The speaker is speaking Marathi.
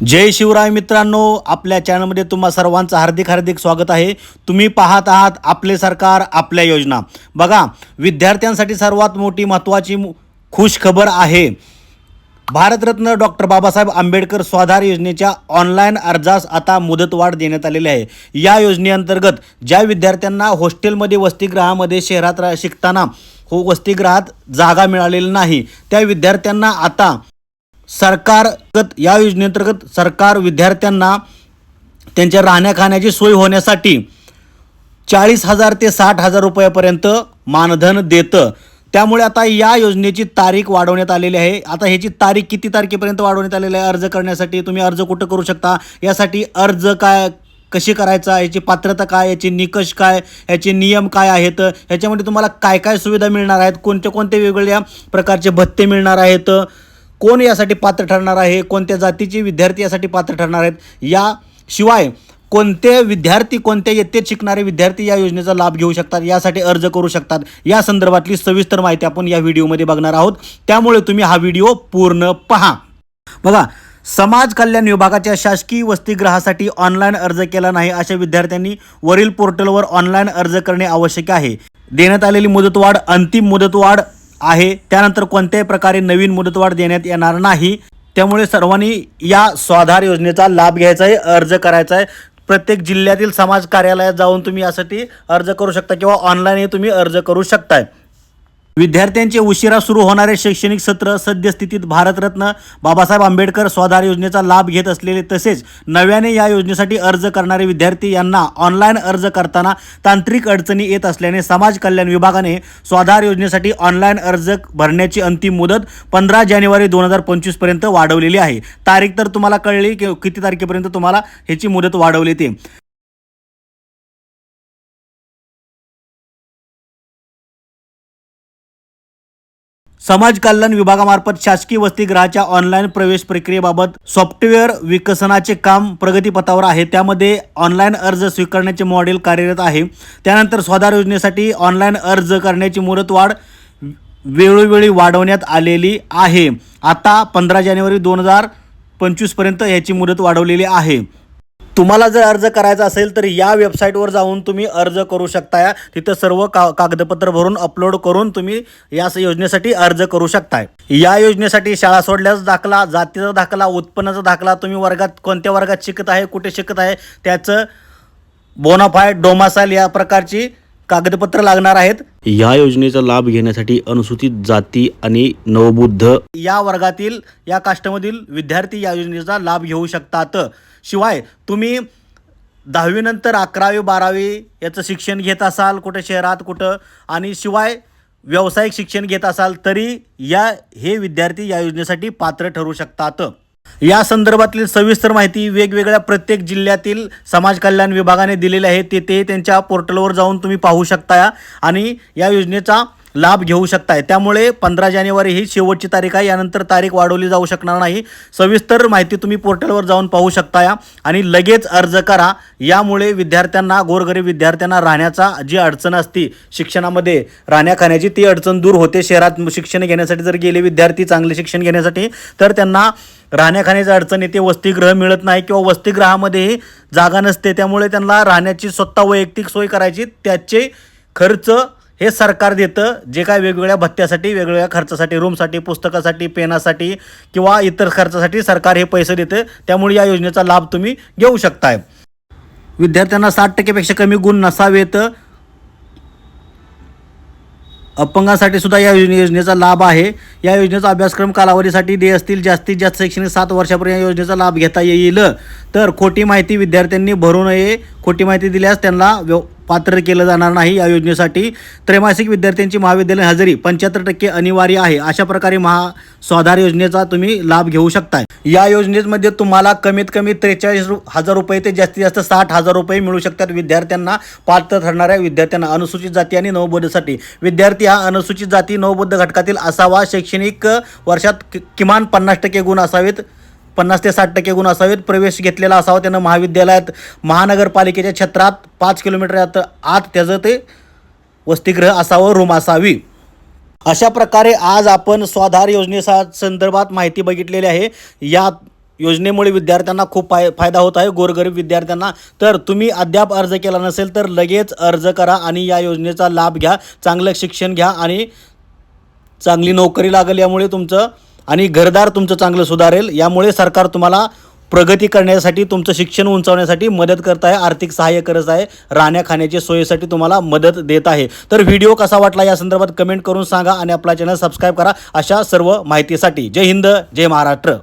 जय शिवराय मित्रांनो आपल्या चॅनलमध्ये तुम्हा सर्वांचं हार्दिक हार्दिक स्वागत आहे. तुम्ही पाहत आहात आपले सरकार आपल्या योजना. बघा विद्यार्थ्यांसाठी सर्वात मोठी महत्त्वाची खुश खबर आहे. भारतरत्न डॉक्टर बाबासाहेब आंबेडकर स्वाधार योजनेच्या ऑनलाईन अर्जास आता मुदतवाढ देण्यात आलेली आहे. या योजनेअंतर्गत ज्या विद्यार्थ्यांना हॉस्टेलमध्ये वसतिगृहामध्ये शहरात रा शिकताना हो वसतिगृहात जागा मिळालेली नाही त्या विद्यार्थ्यांना आता सरकारगत या योजनेअंतर्गत सरकार विद्यार्थ्यांना त्यांच्या राहण्या खाण्याची सोय होण्यासाठी चाळीस हजार ते साठ हजार रुपयापर्यंत मानधन देतं. त्यामुळे आता या योजनेची तारीख वाढवण्यात आलेली आहे. आता ह्याची तारीख किती तारखेपर्यंत वाढवण्यात आलेली आहे? अर्ज करण्यासाठी तुम्ही अर्ज कुठं करू शकता? यासाठी अर्ज काय कशी करायचा? याची पात्रता काय? याचे निकष काय? याचे नियम काय आहेत? ह्याच्यामध्ये तुम्हाला काय काय सुविधा मिळणार आहेत? कोणत्या कोणत्या वेगवेगळ्या प्रकारचे भत्ते मिळणार आहेत? कोण यासाठी पात्र ठरणार आहे कोणत्या जातीचे विद्यार्थी यासाठी पात्र ठरणार आहेत याशिवाय कोणते विद्यार्थी कोणत्या इयत्तेत शिकणारे विद्यार्थी या योजनेचा लाभ घेऊ शकतात यासाठी अर्ज करू शकतात या संदर्भातली सविस्तर माहिती आपण या व्हिडिओमध्ये बघणार आहोत. त्यामुळे तुम्ही हा व्हिडिओ पूर्ण पहा. बघा समाज कल्याण विभागाच्या शासकीय वसतिगृहासाठी ऑनलाईन अर्ज केला नाही अशा विद्यार्थ्यांनी वरील पोर्टलवर ऑनलाईन अर्ज करणे आवश्यक आहे. देण्यात आलेली मुदतवाढ अंतिम मुदतवाढ आहे. त्यानंतर कोणत्याही प्रकारे नवीन मुदतवाढ देण्यात येणार नाही. त्यामुळे सर्वांनी या स्वाधार योजनेचा लाभ घ्यायचा आहे अर्ज करायचा आहे. प्रत्येक जिल्ह्यातील समाज कार्यालयात जाऊन तुम्ही यासाठी अर्ज करू शकता किंवा ऑनलाईनही तुम्ही अर्ज करू शकताय. विद्यार्थ्यांचे उशिरा सुरू होणारे शैक्षणिक सत्र सद्यस्थितीत भारतरत्न बाबासाहेब आंबेडकर स्वाधार योजनेचा लाभ घेत असलेले तसेच नव्याने या योजनेसाठी अर्ज करणारे विद्यार्थी यांना ऑनलाईन अर्ज करताना तांत्रिक अडचणी येत असल्याने समाज कल्याण विभागाने स्वाधार योजनेसाठी ऑनलाईन अर्ज भरण्याची अंतिम मुदत पंधरा जानेवारी दोन हजार पंचवीसपर्यंत वाढवलेली आहे. तारीख तर तुम्हाला कळली की किती तारखेपर्यंत तुम्हाला ह्याची मुदत वाढवली ते. समाज कल्याण विभागामार्फत शासकीय वसतिगृहाच्या ऑनलाईन प्रवेश प्रक्रियेबाबत सॉफ्टवेअर विकसनाचे काम प्रगतीपथावर आहे. त्यामध्ये ऑनलाईन अर्ज स्वीकारण्याचे मॉडेल कार्यरत आहे. त्यानंतर स्वाधार योजनेसाठी ऑनलाईन अर्ज करण्याची मुदतवाढ वेळोवेळी वाढवण्यात आलेली आहे. आता पंधरा जानेवारी दोन हजार पंचवीसपर्यंत याची मुदत वाढवलेली आहे. तुम्हाला जर अर्ज करायचा असेल तर या वेबसाईटवर जाऊन तुम्ही अर्ज करू शकताय. तिथं सर्व का कागदपत्र भरून अपलोड करून तुम्ही या स- योजनेसाठी अर्ज करू शकताय. या योजनेसाठी शाळा सोडल्यास दाखला जातीचा दाखला उत्पन्नाचा दाखला तुम्ही वर्गात कोणत्या वर्गात शिकत आहे कुठे शिकत आहे त्याचं बोनाफाय डोमासाल या प्रकारची कागदपत्र लागणार आहेत. या योजनेचा लाभ घेण्यासाठी अनुसूचित जाती आणि नवबुद्ध या वर्गातील या काष्टमधील विद्यार्थी या योजनेचा लाभ घेऊ शकतात. शिवाय तुम्ही दहावीनंतर अकरावी बारावी याचं शिक्षण घेत असाल कुठं शहरात कुठं आणि शिवाय व्यावसायिक शिक्षण घेत असाल तरी या हे विद्यार्थी या योजनेसाठी पात्र ठरू शकतात. या संदर्भातील सविस्तर माहिती वेगवेगळ्या प्रत्येक जिल्ह्यातील समाज कल्याण विभागाने दिलेली आहे. ते त्यांच्या पोर्टलवर जाऊन तुम्ही पाहू शकता. आणि या योजनेचा लाभ घेऊ शकताय. त्यामुळे पंधरा जानेवारी ही शेवटची तारीख आहे. यानंतर तारीख वाढवली जाऊ शकणार नाही. सविस्तर माहिती तुम्ही पोर्टलवर जाऊन पाहू शकता या आणि लगेच अर्ज करा. यामुळे विद्यार्थ्यांना गोरगरीब विद्यार्थ्यांना राहण्याचा जी अडचण असती शिक्षणामध्ये राहण्या खाण्याची ती अडचण दूर होते. शहरात शिक्षण घेण्यासाठी जर गेले विद्यार्थी चांगले शिक्षण घेण्यासाठी तर त्यांना राहण्या खाण्याची अडचण येते वसतिगृह मिळत नाही किंवा वसतिगृहामध्येही जागा नसते. त्यामुळे त्यांना राहण्याची स्वतः वैयक्तिक सोय करायची त्याचे खर्च हे सरकार देतं जे काय वेगवेगळ्या भत्त्यासाठी वेगवेगळ्या खर्चासाठी रूमसाठी पुस्तकासाठी पेनासाठी किंवा इतर खर्चासाठी सरकार हे पैसे देतं त्यामुळे या योजनेचा लाभ तुम्ही घेऊ शकताय. विद्यार्थ्यांना साठ टक्केपेक्षा कमी गुण नसावेत. अपंगांसाठी सुद्धा या योजने योजनेचा लाभ आहे. या योजनेचा अभ्यासक्रम कालावधीसाठी दे असतील जास्तीत जास्त शैक्षणिक सात वर्षापर्यंत या योजनेचा लाभ घेता येईल. तर खोटी माहिती विद्यार्थ्यांनी भरू नये. खोटी माहिती दिल्यास त्यांना व्यव पात्र केलं जाणार नाही या योजनेसाठी. त्रैमासिक विद्यार्थ्यांची महाविद्यालयीन हजेरी पंच्याहत्तर टक्के अनिवार्य आहे. अशा प्रकारे महा स्वाधार योजनेचा तुम्ही लाभ घेऊ शकताय. या योजनेमध्ये तुम्हाला कमीत कमी त्रेचाळीस हजार रुपये ते जास्तीत जास्त साठ हजार रुपये मिळू शकतात विद्यार्थ्यांना. पात्र ठरणाऱ्या विद्यार्थ्यांना अनुसूचित जाती आणि नवबोधसाठी. विद्यार्थी हा अनुसूचित जाती नवबोध घटकातील असावा. शैक्षणिक वर्षात किमान पन्नास टक्के गुण असावेत. पन्नास ते साठ टक्के गुण असावेत. प्रवेश घेतलेला असावा त्यानं महाविद्यालयात महानगरपालिकेच्या क्षेत्रात पाच किलोमीटर आत आत त्याचं ते वसतिगृह असावं रूम असावी. अशा प्रकारे आज आपण स्वाधार योजनेचा संदर्भात माहिती बघितलेली आहे. या योजनेमुळे विद्यार्थ्यांना खूप फाय फायदा होत आहे. गोरगरीब विद्यार्थ्यांना. तर तुम्ही अद्याप अर्ज केला नसेल तर लगेच अर्ज करा आणि या योजनेचा लाभ घ्या. चांगलं शिक्षण घ्या आणि चांगली नोकरी लागेल यामुळे तुमचं आणि घरदार तुमचं चांगलं सुधारेल. यामुळे सरकार तुम्हाला प्रगती करण्यासाठी तुमचं शिक्षण उंचावण्यासाठी मदत करत आहे आर्थिक सहाय्य करत आहे राहण्या खाण्याच्या सोयीसाठी तुम्हाला मदत देत आहे. तर व्हिडिओ कसा वाटला या संदर्भात कमेंट करून सांगा आणि आपला चॅनल सबस्क्राईब करा अशा सर्व माहितीसाठी. जय हिंद जय महाराष्ट्र.